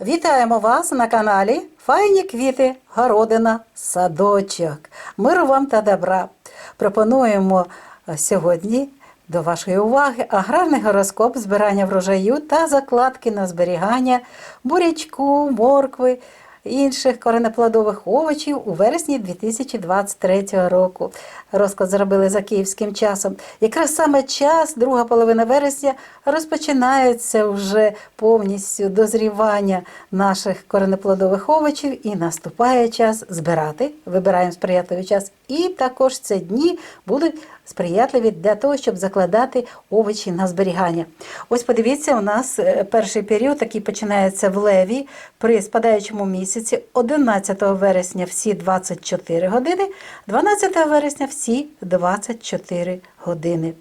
Вітаємо вас на каналі Файні квіти, городина, садочок. Миру вам та добра. Пропонуємо е, сьогодні до вашої уваги аграрний гороскоп збирання врожаю та закладки на зберігання бурячку, моркви. Інших коренеплодових овочів у вересні 2023 року. Розклад зробили за київським часом. Якраз саме час, друга половина вересня, розпочинається вже повністю дозрівання наших коренеплодових овочів і наступає час збирати. Вибираємо сприятливий час. І також ці дні будуть сприятливі для того, щоб закладати овочі на зберігання. Ось подивіться, у нас е, перший період, який починається в леві при спадаючому місяці 11 вересня всі 24 години, 12 вересня всі 24 години.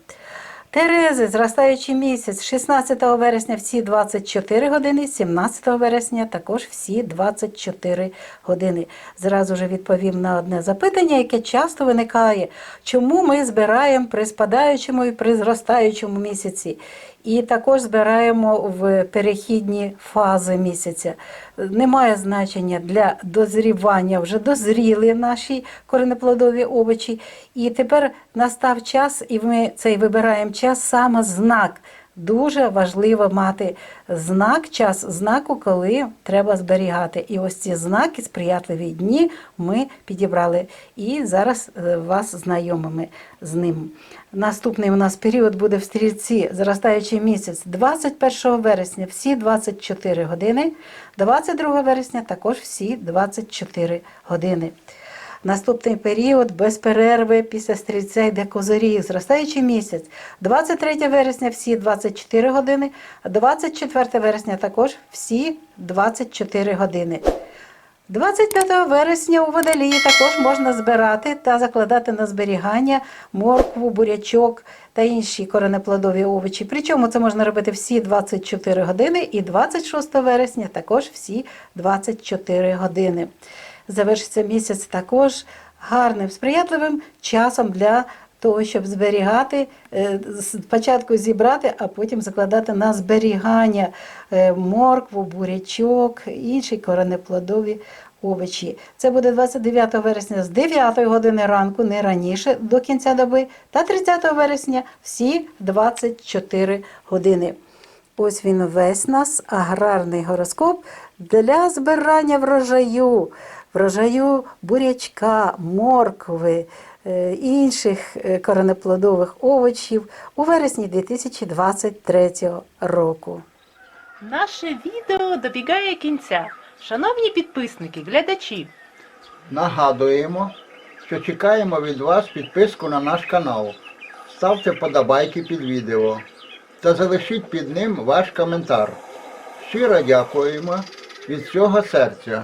Терези, зростаючий місяць, 16 вересня всі 24 години, 17 вересня також всі 24 години. Зразу ж відповім на одне запитання, яке часто виникає, чому ми збираємо при спадаючому і при зростаючому місяці. І також збираємо в перехідні фази місяця. Немає значення для дозрівання, вже дозріли наші коренеплодові овочі. І тепер настав час, і ми цей вибираємо час саме знак. Дуже важливо мати знак, час знаку, коли треба зберігати. І ось ці знаки, сприятливі дні, ми підібрали. І зараз е, вас знайомимо з ним. Наступний у нас період буде в стрільці, зростаючий місяць 21 вересня всі 24 години, 22 вересня також всі 24 години. Наступний період без перерви після стрільця йде козиріг, зростаючий місяць. 23 вересня всі 24 години, 24 вересня також всі 24 години. 25 вересня у водолії також можна збирати та закладати на зберігання моркву, бурячок та інші коренеплодові овочі. Причому це можна робити всі 24 години і 26 вересня також всі 24 години. Завершиться місяць також гарним, сприятливим часом для того, щоб зберігати, е, спочатку зібрати, а потім закладати на зберігання е, моркву, бурячок, інші коренеплодові овочі. Це буде 29 вересня з 9 години ранку, не раніше до кінця доби, та 30 вересня всі 24 години. Ось він весь нас, аграрний гороскоп для збирання врожаю, врожаю бурячка, моркви, е, інших е, коренеплодових овочів у вересні 2023 року. Наше відео добігає кінця. Шановні підписники, глядачі, Нагадуємо, що чекаємо від вас підписку на наш канал. Ставте подобайки під відео та залишіть під ним ваш коментар. Щиро дякуємо від всього серця.